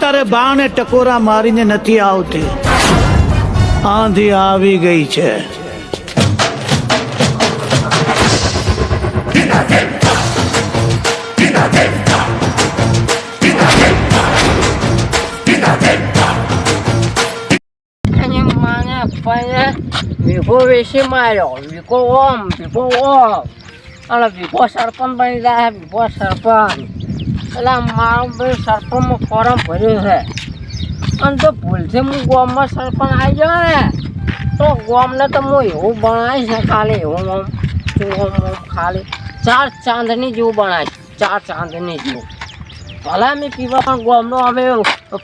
તારે બાણે ટકોરા મારીને નથી આવતી. આંધી આવી ગઈ છે. વિભો વેસી માર્યો. વિકો ઓમ, વિભો ઓમ. અને વિભો સરપંચ બની જાય, વિભો સરપંચ. એટલે મારું સરપંચમાં ફોરમ ભર્યું છે અને તો ભૂલથી હું ગોમમાં સરપંચ આવી જાઉં ને તો ગોમને તો હું એવું બનાવીશ ને ખાલી એવું આમ શું આમ ખાલી ચાર ચાંદની જેવું બનાવીશ ચાર ચાંદની જેવું ભલા મેં પીવા પણ ગોમનો અમે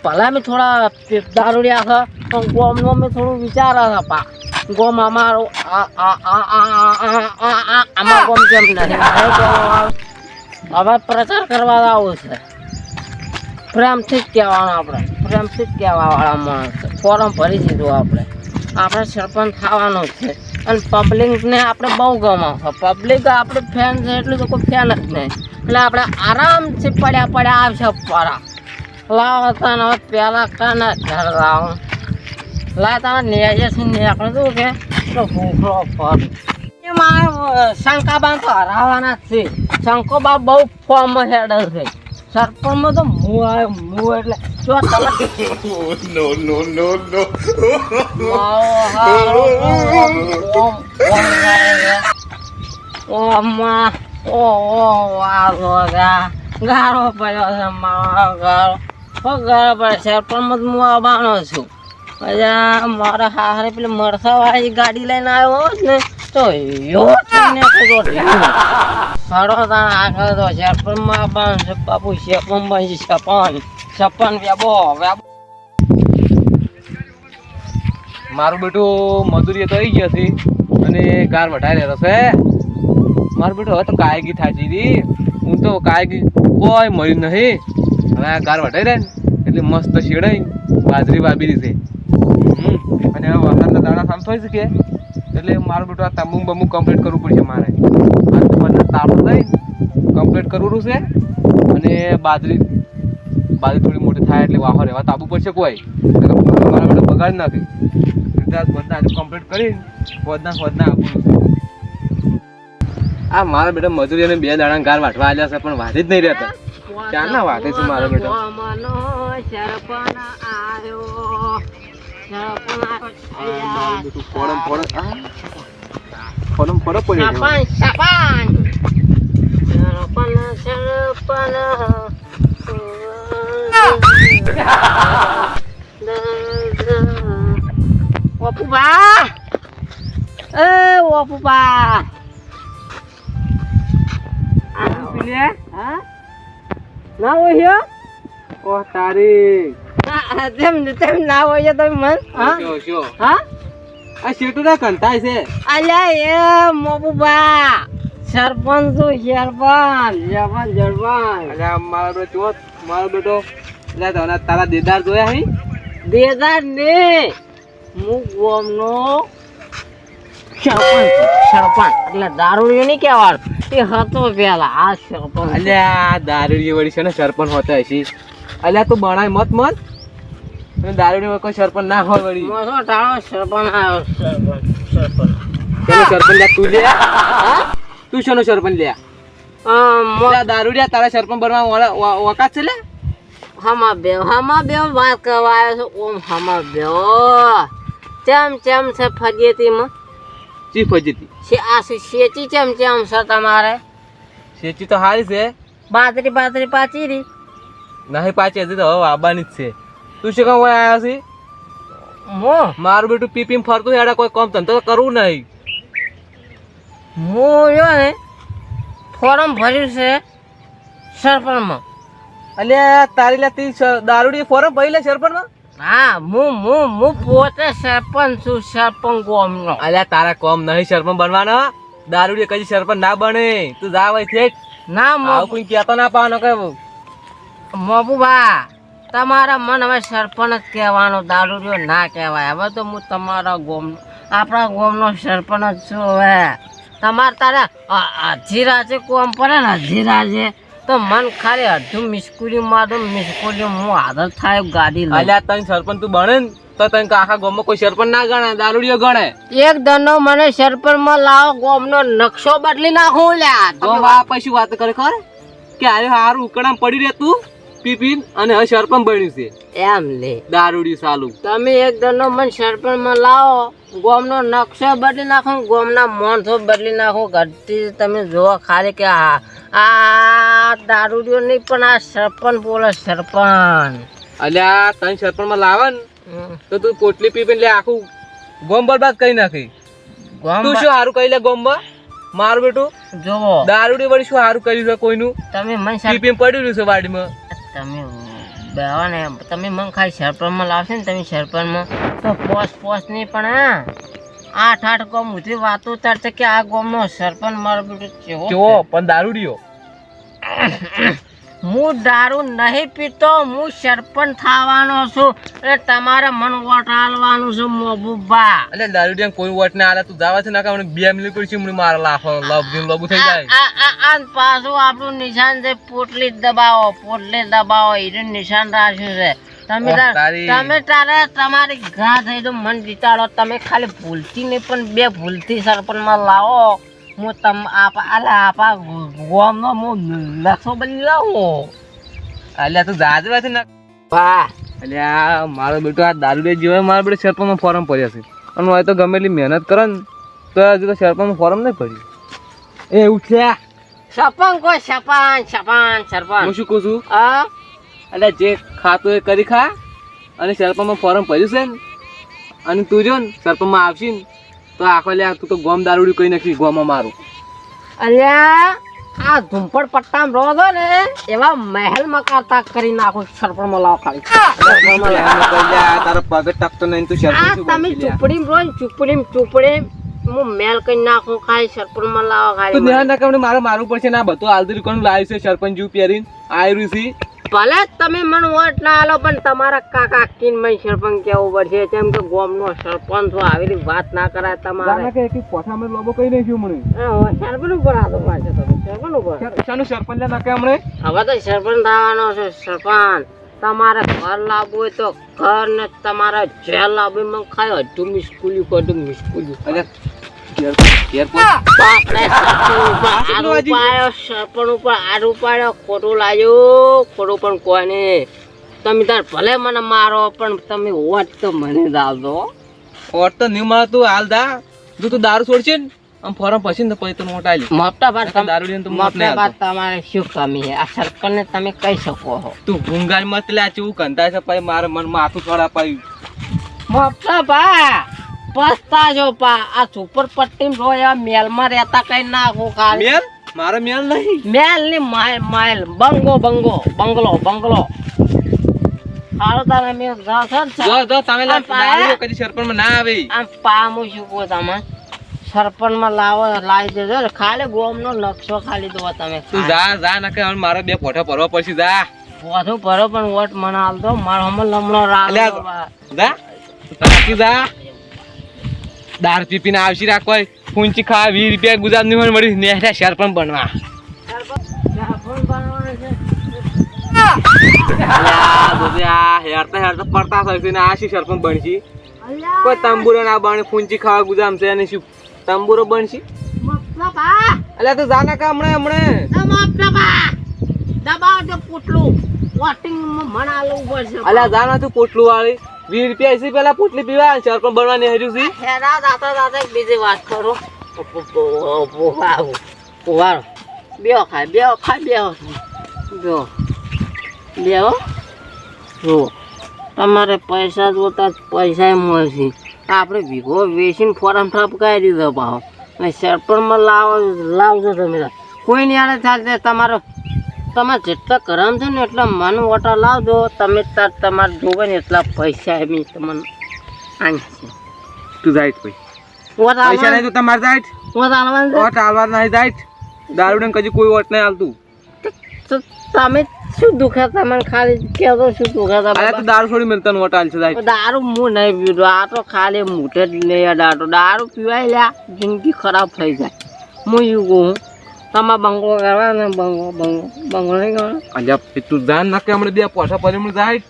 ભલા મેં થોડા દારૂડિયા હતા પણ ગોમનો અમે થોડું વિચારા હતા પા ગોમ અમારો આ આ આ આ આ આ આમાં ગોમ કેમ નથી હવે પ્રચાર કરવા આવું છે. પ્રેમથી જ કહેવાનું આપણે. પ્રેમથી જ કહેવાવાળા માણસ ફોરમ ભરી દીધું આપણે. આપણે સરપંચ થવાનું છે. અને પબ્લિકને આપણે બહુ ગમે છે. પબ્લિક આપણે ફેન છે એટલું તો કોઈ ફેન જ નહીં. એટલે આપણે આરામથી પડ્યા પડ્યા આવશે પરા લાવો તને હવે પહેલાં કાને ઘર લાવો લા તમે નેજેથી નીકળતું કે તો ભૂખલો ફર. મારા શંકાબા તો હરાવાના જ છે. શંકોબા બહુ ફોર્મ હેડર છે. સરપંચમાં તો મુ આવ્યો મુ એટલે જો તમે નો નો નો નો. ઓ માં ઓ ઓ વાગો ગોગા ગાળો પડ્યો છે મારો ગાળો. હો ગાળો પડે સરપંચમાં તો હું આવવાનો છું. પછી મારા હારે પેલી મરસાવાળી ગાડી લઈને આવ્યો ને તો યો થઈને કીધો સારો તાણ આગળ તો પણ માં આવવાનું બાપુ પણ શેપન છપન છપ્પન વ્યાબો વ્યાબો મારું બેટું મજૂરી તો આવી ગયા છે અને ગાર વઢાઈ રહ્યો છે. મારું બેટું હવે તો કાયગી થાચી હતી. હું તો કાયગી કોઈ મળ્યું નહીં. હવે આ ગાર વઢાઈ રહે એટલે મસ્ત શેડાઈ બાજરી વાબી દીધી અને વરસાદના દાણા સામ થઈ શકે એટલે મારું બેટું આ તંબુ બમ્બુ કમ્પ્લીટ કરવું પડશે મારે. મને તાપો થઈ કમ્પ્લીટ કરવું છે અને બાજરી બાજરી થોડી મોટી થાય એટલે વાહો રહેવા તાપવું પડશે કોઈ. મારા બેટા બગાડ નાખી. બધા કમ્પ્લીટ કરી વધના વધના આપવું આ મારા બેટા મજૂરી અને બે દાડા ગાર વાટવા આવ્યા છે, પણ વાટી જ નહીં રહેતા. ક્યારના વાટે છે મારો બેટો? ફોરમ ફોરમ પડ્યો સરપંચ સરપંચ સરપંચ ઓપુબા એ ઓપુબા હા? ના હોય કોહ તારીખ તેમ તેમ ના હોય તો મન હા? હા? આ શેટુ ના કંતાય છે? અલ્યા એ મોબુબા સરપંચ તો સરપંચ. સરપંચ સરપંચ અને મારો બેટો જોત મારો બેટો. એટલે તને તારા દેદાર જોયા હી? દેદાર ને? હું ગોમનો સરપંચ સરપંચ. એટલે દારૂડિયો નહીં કહેવાનું એ હતો પેલા આ સરપંચ. અલ્યા દારૂડી વળી છે ને સરપંચ હોતા હશે. અલ્યા તું બણાય મત મત અને દારૂની કોઈ સરપંચ ના હોય વળી. મોટો ટાળો? સરપંચ આવ્યો સરપંચ લ્યા તું લે તું શેનો સરપંચ લે આમ મો- દારૂડિયા તારા સરપંચ બનવા છે લે હમા બે હમા બે વાત કરવા આવ્યો છું. ઓમ હમા બે ચમ ચમ છે ફજેતીમાં? ચી ફજીતી? છે આ છે શેચી ચમ ચમ છે તમારે? શેચી તો હારી છે. બાજરી બાજરી પાછી રી. નહીં પાછી હજી તો હવે આવવાની જ છે. તું શું કામ આવ્યા છે? મો મારું બેટું પીપીમ ફરતું હેડા કોઈ કામ ધંધો તો કરવું નહીં. હું જો ને ફોર્મ ભર્યું છે સરપંચમાં. અલ્યા તારી તી દારૂડી ફોર્મ ભરી લે સરપંચમાં? હા હું હું હું પોતે સરપંચ છું સરપંચ કોમનો અલ્યા તારા કોમ નહીં સરપંચ બનવાનો. દારૂડી કદી સરપંચ ના બને. તું જા વઈ થેટ ના આવું મો કોઈ કહેતો ના પાવાનો કે મબુબા તમારા મન હવે સરપંચ કહેવાનો દારૂ રહ્યો ના કહેવાય. હવે તો હું તમારા ગોમ આપણા ગોમનો સરપંચ છું હવે. તમારે તારે અડધી રાતે કોમ પડે ને અડધી રાતે તો મન ખાલી અડધું મિસ્કુરી મારું મિસ્કુરી હું આદત થાય ગાડી અલ્યા તને સરપંચ તું બને તો તને આખા ગામમાં કોઈ સરપંચ ના ગણે દારૂડિયો ગણે? એક દનો મને સરપંચમાં લાવો ગોમનો નકશો બદલી નાખું લ્યા. તો આ પછી વાત કરે ખરે કે આરે હારું ઉકળામ પડી રહે તું? પી પી અને હવે સરપંચ બન્યું છે. એમ લે. દારૂડી સાલું. તમે એક દનો મને સરપંચમાં લાવો ગોમનો નકશો બદલી નાખો ગોમના માણસો બદલી નાખો ઘરથી તમે જોવા ખાલી કે આ આ દારૂડિયો નહીં પણ આ સરપંચ બોલે સરપંચ. અલ્યા તને સરપંચમાં લાવે ને તો તું પોટલી પી પીને લે આખું ગોમ બરબાદ કરી નાખી. ગોમ તું શું સારું કહી લે ગોમમાં મારું બેટું? જો દારૂડી વળી શું સારું કર્યું છે કોઈનું? તમે મને પીપીમ પડ્યું છે વાડીમાં. તમે બેહો ને તમે મને ખાલી સરપંચમાં લાવશે ને તમે સરપંચમાં. તો પોસ્ટ પોસ્ટ નહીં પણ હા. આઠ આઠ ગોમ સુધી વાતો તરશે કે આ ગોમનો સરપંચ મારો બેટો કેવો પણ દારૂડિયો. હું દારૂ નહીં પીતો હું સરપંચ થવાનો છું. એટલે તમારે મન વટાલવાનું છું મોબુબા એટલે દારૂડિયા કોઈ વોટ ના આલે તું જાવા છે ના કામ બે મિલી પડી છે માર લાખો લબ દિન લબુ થઈ જાય. આ પાછું આપણું નિશાન છે પોટલી દબાવો પોટલી દબાવો એનું નિશાન રાખ્યું છે. તમે. તમે તારે તમારી ઘા થઈ તો મન જીતાડો તમે ખાલી ભૂલથી નહીં પણ બે ભૂલથી સરપંચમાં લાવો. હું તમ આપા અલા આપા ગોમનો હું નકશો બની લાવું અલ્યા તું જાજે વાત ના વાહ અલ્યા મારો બેટો આ દારૂડિયા જેવા મારો બેટો સરપંચમાં ફોર્મ ભર્યા છે અને હોય તો ગમે એટલી મહેનત કરે ને તો હજુ તો સરપંચમાં ફોર્મ નહીં પડ્યું એ ઉઠ્યા સરપંચ કોઈ સરપંચ સરપંચ હું શું કહું છું હા એટલે જે ખાતું એ કરી ખા અને સરપંચમાં ફોર્મ ભર્યું છે ને અને તું જો ને સરપંચમાં આવશે ને તો આખો લે તું તો ગોમ દારૂડી કઈ નાખી ગોમાં મારું. અલ્યા આ ધૂમપડ પટ્ટામાં રહો છો ને એવા મહેલ મકાતા કરી નાખો સરપણમાં લાવ ખાલી તારો પગ ટકતો નહીં તું આ તમે ચૂપડીમ રહો ને ચૂપડીમાં ચૂપડી હું મેલ કરી નાખું ખાલી સરપંચમાં લાવો તું ખાલી ધ્યાન રાખ આપણે મારે મારું પડશે ને આ બધું આલદરી કોણ લાવ્યું છે? સરપંચ જેવું પહેરીને આવ્યું છે. ભલે તમે મને વોટ ના આલો પણ તમારા કાકા કિનમય સરપંચ કેવું પડશે કેમ કે ગોમનો સરપંચ આવેલી આવી વાત ના કરાય તમારે. કે એક પોઠામાં લોબો કઈ નાખ્યું મને. એ સરપંચ ઉપર આતો પાછો તમે સરપંચ ઉપર. શાનું સરપંચ ના કે હમણે? હવે તો સરપંચ થવાનો છે સરપંચ. તમારે ઘર લાવવું હોય તો ઘર ને તમારે જેલ લાવવું મને ખાય હજુ મિસ્કુલ્યું કડું મિસ્કુલ્યું અરે ખોટું લાગ્યું ખોટું પણ કોઈ નહીં તમે તાર ભલે મને મારો પણ તમે વોટ તો મને જ આપજો ઓટ તો નહીં તું હાલ દા. જો તું દારૂ છોડશે ને? આમ ફોરમ પછી ને પછી તને મોટ આલી મોટા ભાત દારૂ લઈને તો મોટા ભાત તમારે શું કમી છે? આ ને તમે કહી શકો છો. તું ભૂંગાઈ મત લે આ ચેવું છે પછી મારે મન માથું થોડા પાયું મોટા ભા પસ્તા જો પા આ સુપર પટ્ટી રોયા મેલમાં રહેતા કઈ નાખો ખાલી મેલ? મારે મેલ નહીં. મેલની માઇલ માઇલ બંગો બંગો બંગલો બંગલો. હાલો તમે મેં છો જો જો તમે લા- આ પાયા? દારૂડિયો કદી સરપંચમાં ના આવે. આમ પામું શું કહો તમે. સરપંચમાં લાવો લાવી દેજો. ખાલી ખાલી ગોમનો નકશો ખાલી દો તમે. તું જા જા ના કે મારે બે ફોટો ભરવા પડશે જા. ફોટો ભરો પણ વોટ મને આલ દો. મારો હમણાં લમણો રાખ જા. જા. દારૂ પી પીને આવશી રાખ ફૂંચી ખા વીસ રૂપિયા ગુજરાતની મળી નેહરા શેર પણ બનવા. હેરતા હેરતા પડતા થશે ને આ શું સરપંચ બનશી? કોઈ તંબુરો ના બને ફૂંચી ખાવા ગુજામ છે અને શું? તંબુરો બનશી? અલ્યા તો જા ના કા હમણે હમણે. દબાવજો પોટલું. વોટિંગ મને પડશે. અલ્યા જા ના તું પોટલું વાળી. વીસ રૂપિયા એસી પેલા પોટલી પીવા સરપંચ બનવાની હજુ છે હેરા દાતા દાતા બીજી વાત કરો. વારો બેહો ખાય બેહો ખાય, બેહો. બેહો બેહો. જો. તમારે પૈસા જોતા જ પૈસા મળશે આપણે વીઘો વેચીને ફોરમ ઠપકાઈ દીધો ભાવ અને સરપંચમાં લાવો, લાવજો તમે. કોઈ નહીં આડે ચાલશે, તમારો તમારે જેટલા કરમ છે ને એટલા મન વોટા લાવજો. તમે તાર તમારે જોવે ને એટલા પૈસા એમ તમને છે. તું જાય ભાઈ વોટ પૈસા નહીં તો તમારે જાય વોટ ઓટ આવવા નહીં જાય દારૂ કદી કોઈ ઓટ નહીં આવતું તો તમે શું દુખે? તમને ખાલી કેતો શું દુખે તમે તો તમે દારૂ છોડી મિલતા ઓટ હાલશે જાય દારૂ હું નહીં પીતો આ તો ખાલી મૂઠે જ નહીં અડાડો દારૂ પીવાય લ્યા જિંદગી ખરાબ થઈ જાય. હું એવું કહું તમારે બંગલો કરવા ને બંગલો બંગલો બંગલો નહીં કરવાનો અલ્યા તું જાન ના કે હમણાં બે પોસા પડી જાય?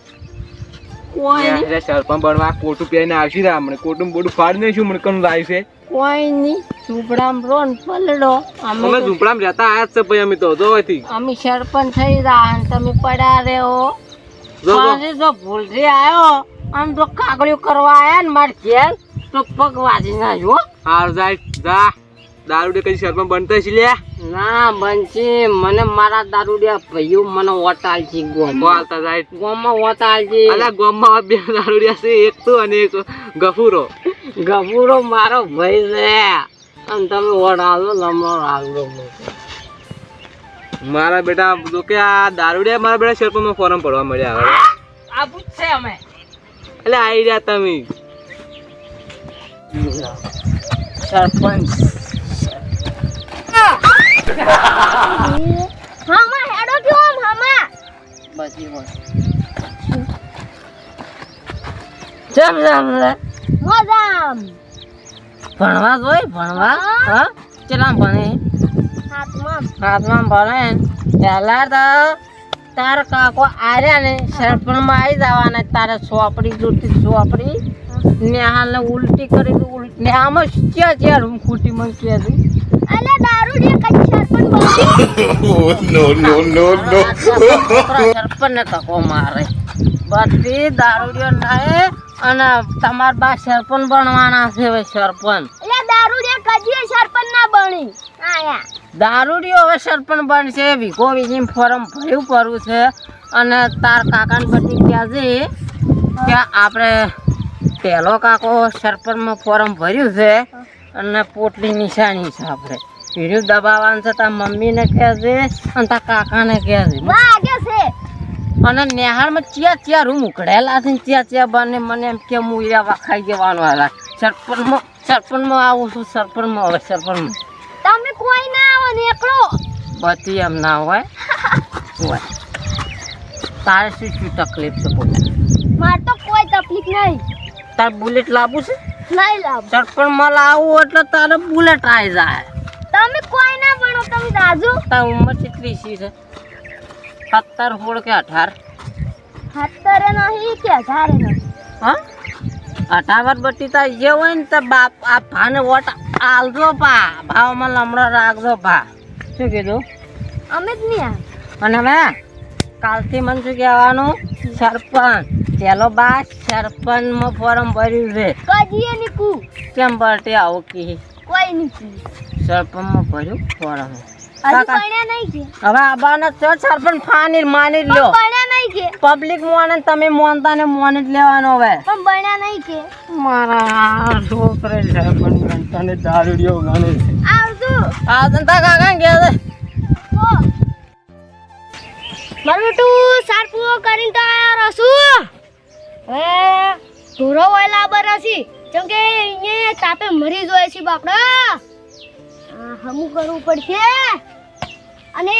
કોઈ નહીં. સરપંચ બનવા કોટું પહેરીને આવશી રા હમણાં કોટું બોટું ફાડી નહીં શું મને કનું લાવી છે? કોઈ નહીં. ઝૂંપડામાં રો ને પલડો અમે ઝૂંપડામાં રહેતા આયા જ છે ભાઈ અમે તો જો અહીંથી. અમે સરપંચ થઈ રહ્યા અને તમે પડ્યા રહ્યો. પાછી તો ભૂલથી આવ્યો આમ તો કાગળિયું કરવા આયા ને મારે ઘેર તો પગ વાજી ના જો હાર જાય જા. દારૂ કઈ સરપંચ બનતા છે લ્યા? ના બનશી. મને મારા દારૂડિયા ભાઈઓ મને ઓટાલ છે જાય. ગોમાં છે અલા ગોમાં બે દારૂડિયા છે એક તો અને એક ગફુરો. ગફુરો મારો ભાઈ છે. અને તમે ઓડાલો લમણો હાલો મારા બેટા તો કે આ દારૂડિયા મારા બેટા સરપંચમાં ફોરમ પડવા મળ્યા આ પૂછશે અમે. એટલે આવી રહ્યા તમે. સરપંચ. હામા હેડો કયો આમ હામા બચી હોય ચમ ચમ રે મજામ ભણવા જોઈ ભણવા હા ચલા ભણે હાથમાં ભણે પહેલા તો તાર કાકો આર્યા ને સરપણમાં આવી જવાના તારે ચોપડી જોતી ચોપડી નેહાલ ને ઉલટી કરી નેહામાં ક્યાં ક્યાં રૂમ ખૂટી મને કે અલે દારૂ જે પણ no, no. સરપંચ ને તકો મારે બધી દારૂડિયો નાય અને તમાર બા સરપંચ બનવાના છે હવે સરપંચ. અલે દારૂ જે કજીએ સરપંચ ના બની? આયા. દારૂડિયો હવે સરપંચ બનશે વિકો વીઘી ફોરમ ભર્યું પડવું છે. અને તાર કાકાને બધી ક્યાં છે કે આપણે પહેલો કાકો સરપંચમાં ફોરમ ભર્યું છે. અને પોટલી નિશાની છે આપણે. પીડ્યું દબાવવાનું છે તાર મમ્મીને કહેજે અને તાર કાકાને કહેજે. વાગે છે? અને નેહાળમાં ચિયા ચિયા રૂમ ઉકળેલા છે ને ચિયા ચિયા બને મને એમ કે હું એ વખાઈ જવાનું હતા સરપંચમાં સરપંચમાં આવું છું સરપંચમાં હવે સરપંચમાં. તમે કોઈ ના આવો ને એકલો. બધી એમ ના હોય. હોય. તારે શું શું તકલીફ છે બોલ. માર તો કોઈ તકલીફ નહીં. તારે બુલેટ લાવવું છે? નહીં લાવ સરપંચમાં લાવવું એટલે તારે બુલેટ આવી જાય. તમે કોઈ ના બનો તમે દાજુ તાર ઉંમર કેટલી છે? સત્તર સોળ કે અઢાર? હત્તરે નહીં કે હજારે નહીં હા? અઢાર બટી તા જે હોય ને તો બાપ આ ભાને વોટ આલજો પા ભાવમાં લમડો રાખજો પા શું કીધું? અમે જ નહીં અને હવે કાલથી મને શું કહેવાનું? સરપંચ. પેલો બા સરપંચમાં ફોર્મ ભર્યું છે. કજીએ નીકુ કેમ ભરતી આવું કી? કોઈ નીકુ સરપંચમાં ભર્યું ફોર્મ. ભણ્યા નહીં કે? હવે આબાને તો સરપંચ ફાની માની લ્યો. ભણ્યા નહીં કે? પબ્લિક મોને તમે મોનતા ને મોની જ લેવાનો હવે. પણ ભણ્યા નહીં કે? મારા છોકરે સરપંચ તને દારૂડિયો ગણે છે. આવજો. આ કાકા કે મારું બેટું સાર કરીને તો આયા રસું. હવે ઢોરો વહેલા બર હશી કે અહીંયા તાપે મરી જોઈએ છે બાપડા. હમું કરવું પડશે. અને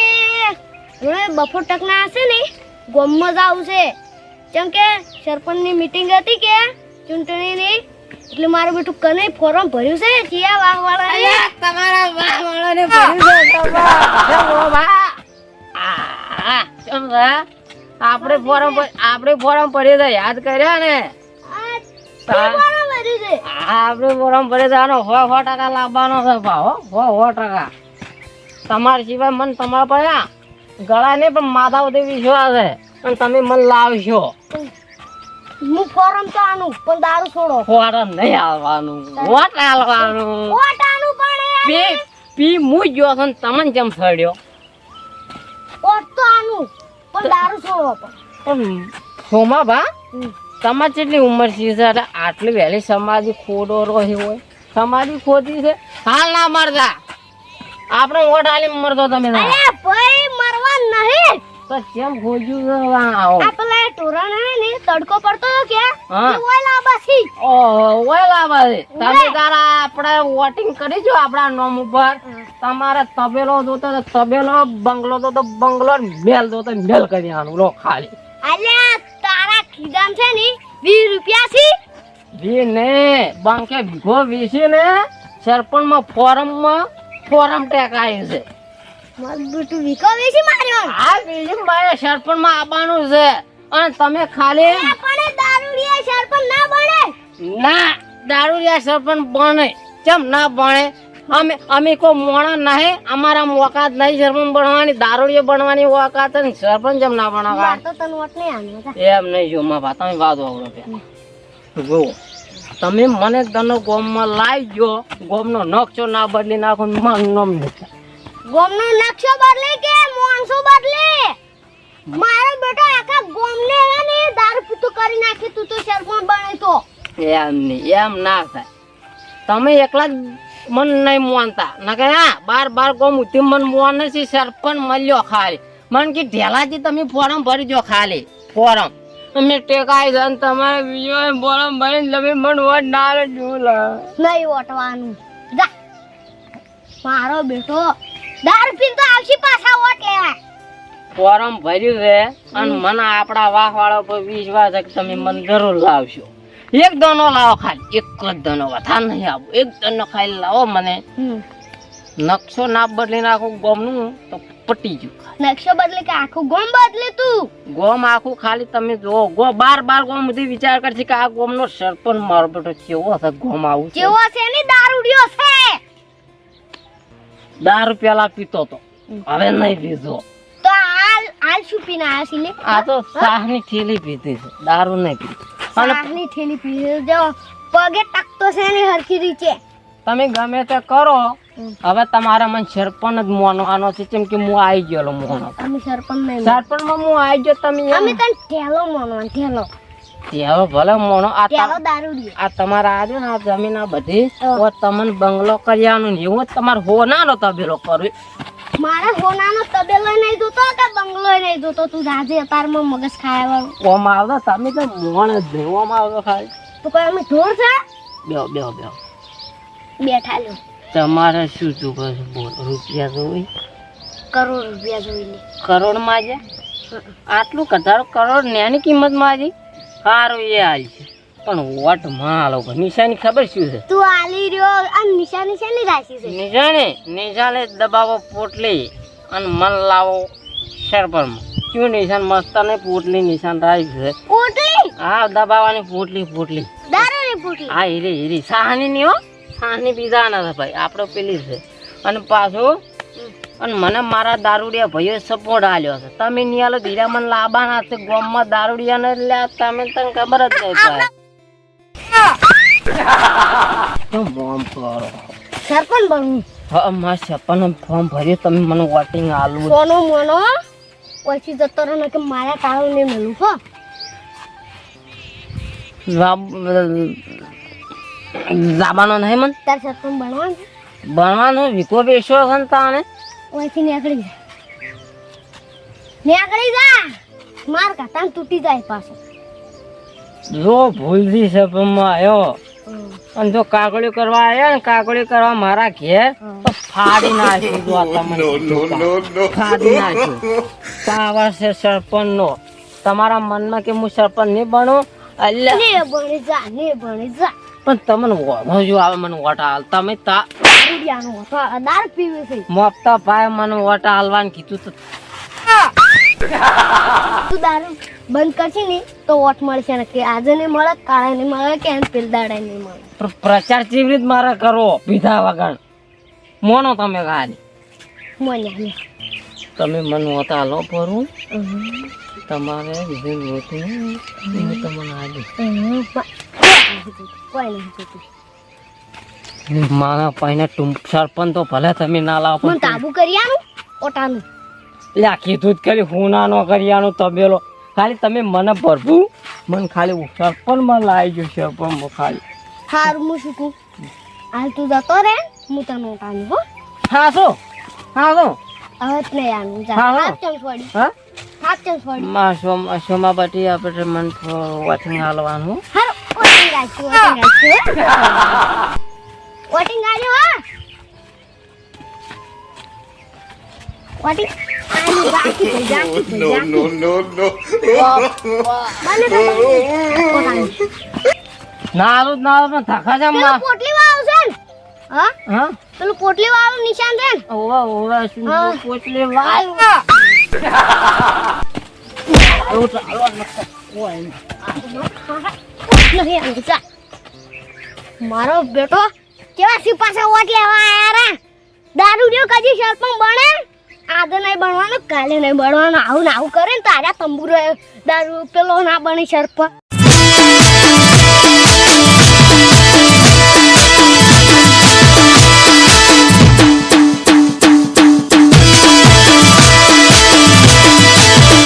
હવે બફોર ટકના હશે ને ગોમમાં જ આવશે. કેમ કે સરપંચની મીટિંગ હતી કે ચૂંટણીની એટલે મારું બેટું કને ફોર્મ ભર્યું છે ચિયા વાહવાળા તમારા વાહવાળાને ભરી દો તમારા આ કેમ છે? આપણે ફોર્મ આપણે ફોર્મ ભર્યું તો યાદ કર્યા ને? ભર્યું આપણે ફોરમ ભરે આનો સો સો ટકા લાવવાનો છે ભાવ હો. સો ટકા. તમારા સિવાય મન તમારા પર ગળા નહીં પણ માથા સુધી વિશ્વાસ છે. અને તમે મન લાવશો. હું ફોરમ તો આનું પણ દારૂ છોડો. ફોરમ નહીં આવવાનું વોટ આલવાનું વોટ આનું પણ પી પી હું ગયો છે ને તમને જેમ સડ્યો વોટ તો આનું પણ દારૂ છોડો પણ. પણ સોમા બા તમારે કેટલી ઉંમર છે એટલે આટલી વહેલી સમાધિ ખોડો રહી હોય. સમાધિ ખોદી છે? હાલ ના મરતા. આપણે ઓઢાલી હાલી મરતો તમે અરે ભાઈ મરવા નહીં. તો કેમ ખોજ્યું છે આવો? આ પેલા હે ને તડકો પડતો હતો કે. એ ઓય લાબાસી તમે તારા આપણે વોટિંગ કરીશું આપણા નોમ ઉપર. તમારે તબેલો જોતો તો તબેલો બંગલો તો તો બંગલો મેલ જોતો મેલ કરી આનું. લો ખાલી. અલ્યા ખીજામ છે ને વીસ રૂપિયા થી? વી ને બાંકે ભીખો વીસી ને સરપંચમાં ફોરમમાં ફોરમ ટેકાય છે. મારું બેટું વિકો માર્યો. આ બીજું મારે સરપંચમાં આવવાનું છે. અને તમે ખાલી દારૂડિયા સરપંચ ના બને ના દારૂડિયા સરપંચ બને કેમ ના બને અમે અમે કોઈ મોણા નહીં. અમારા મોકાત નહીં સરપંચ બનવાની દારૂડીઓ બનવાની ઓકાત ને સરપંચ એમ ના બનાવા તો તને વોટ નહીં આનો એમ નહીં જો માં તમે વાત વાપરો જો તમે મને તનો ગોમમાં લાવી જો ગોમનો નકશો ના બદલી નાખો મન મારું ગોમનો નકશો બદલે કે મોણસો બદલે? મારો બેટો આખા ગોમને ને દારૂ પીતો કરી નાખી તું તો સરપંચ બને તો. એમ નહીં એમ ના થાય. તમે એકલા જ મન નહીં મોનતા. ના કે હા બાર બાર કોમ ઉતી મન મોને છે સરપંચ મળ્યો ખાલી. મન કે ઢેલાથી તમે ફોરમ ભરી દો ખાલી. ફોરમ. અમે ટેકાઈ જન તમારે બીજો ફોરમ ભરીને તમે મન વોટ ના જોલા નહીં વોટવાનું. જા. મારો બેટો દારૂ પીન તો આવશે પાછા વોટ લેવા. ફોરમ ભર્યું છે અને મને આપણા વાહ વાળા પર વિશ્વાસ છે કે તમે મન જરૂર લાવશો. એક દોનો લાવો ખાલી એક જ દનો વધારે નહીં આવું. એક દોનો ખાલી લાવો મને નકશો ના બદલી નાખું ગોમનું તો પટી ગયું નકશો બદલે કે આખું ગોમ બદલે તું? ગોમ આખું ખાલી તમે જો ગો બાર બાર ગોમ બધી વિચાર કરશે કે આ ગોમનો સરપંચ મારો બેટો કેવો હશે ગોમ આવું કેવો હશે છે ને? દારૂડિયો છે. દારૂ પેલા પીતો તો. હવે નહીં પીતો હાલ શું પીને આવ્યા છે આ તો સાહની થેલી પીતી છે દારૂ નહીં અને સાગની થેલી પી જો પગે ટકતો છે ને હરખી રીતે. તમે ગમે તે કરો હવે તમારે મને સરપંચ જ મોનવાનો છે કેમ કે હું આવી ગયેલો મોનો. અમે સરપંચ નહીં. સરપંચમાં હું આવી ગયો તમે અમે તને ઠેલો માનવા ઠેલો. હવે ભલે મોનો આ આ તમારા આજે ને આ જમીન આ બધી ઓ તમને બંગલો કર્યાનું એવું તમારે હોનાનો તબેલો કરવો. મારે હોનાનો તબેલો નહીં જોતો કે બંગલો નહીં જોતો તું જાજે અતારમાં મગજ ખાય વાળું. ઓમ આવતો તમે તો મોણ જ નહીં. ઓમ આવતો ખાલી તો કોઈ અમે ઢોર છે? બેહો બેહો બેહો. બેઠા લ્યો. તમારે શું કહે બોલ રૂપિયા જોઈ? કરોડ રૂપિયા જોઈ લે. કરોડમાં છે? આટલું કધારો કરોડ નેની કિંમતમાં છે? સારું એ હાલ છે. પણ વોટમાં હાલો નિશાની ખબર શું છે? તું આલી રહ્યો આ નિશાની શેની રાશિ છે? નિશાને? નિશાને દબાવો પોટલી અને મન લાવો સરપરમાં શું નિશાન? મસ્ત ને પોટલી નિશાન રાખ્યું છે. પોટલી? હા દબાવાની પોટલી પોટલી. દારૂની પોટલી? હા હીરી હીરી. સાહની ની હો. સાહની બીજા ના ભાઈ. આપણો પેલી છે. અને પાછું અને મને મારા દારૂડિયા ભાઈઓ સપોર્ટ આલ્યો છે. તમે નિયાલો ધીરા મને લાવવાના છે. ગોમમાં દારૂડિયા ને એટલે તમે તને ખબર જ નહીં મોમ કરો સરપંચ બનવું. હા મારા સપન ફોર્મ ભર્યું તમે મને વોટિંગ આલવું સોનો મોનો પછી જતો રહે કે મારા તાળું નહીં મળું હો. જાબાનો નહીં મન? તાર સરપંચ બનવાનું? છે વિકો બેસો છે ને તાણે. ઓયથી નીકળી જા. નીકળી જા. માર કાતા તૂટી જાય પાછો. જો ભૂલથી સપનમાં આવ્યો અને જો કાગળિયું કરવા આવ્યા ને કાગળિયું કરવા મારા ઘેર તો ફાડી નાખ્યું જો આ તમને. ફાડી નાખ્યું. પાવર છે સરપંચ નો તમારા મનમાં કે હું સરપંચ નહીં બનું? અલ્યા. ભણી જા ને ભણી જા. પણ તમને વધો જો આવે મને વોટ હાલ. તમે તા મોપતા ભાઈ મને વોટા હાલવાનું કીધું તો તું દારૂ બંધ કરશે ને તો વોટ મળશે ને કે આજે નહીં મળે કાલે નહીં મળે કે એમ પેલ દાડે નહીં મળે. પ્રચાર કેવી રીત મારે કરવો પીધા વગર. મોનો તમે ખાલી. મોન્યા તમે મન હોતા લો ભરું. તમારે જે હોતું હું તમને આજે કોઈ નહીં જોતું. મારા પાઈને ટૂંક સરપંચ તો ભલે તમે ના લાવો પણ તાબુ કરી આનું ઓટાનું. લ્યા કીધું જ કરી હું કરિયાનો નો કર્યાનો તબેલો. ખાલી તમે મને ભરવું મને ખાલી સરપંચમાં લાવી ગયો સરપંચમાં ખાલી હારું હું શું કહું? હાલ તું જતો રે હું તને ઉઠાવું હો. હા શું? હા શું? હવે જ નહીં આનું જા. હા, હા. હાથ ચમ છોડી હા? હાથ ચમ છોડી માં સોમા સોમા બટી આપણે મને વોટિંગ હાલવાનું હારું ઓટિંગ રાખ્યું ઓટિંગ રાખ્યું ઓટિંગ આવ્યો હા. No, no, no, no. પણ થકા છે માં પોટલી વાળું છે ને? હા? હા? પેલું પોટલી વાળું નિશાન છે ને? ઓવે ઓવે. પોટલી નહીં. મારો બેટો કેવા સિપાસા વોટ લેવા આયા રા? દારૂ જો કદી સરપંચ બને આજે નહીં બનવાનું, કાલે નહીં બનવાનું, આવું ને આવું કરે ને તારા તંબુરો દારૂ પેલો ના બની સરપંચ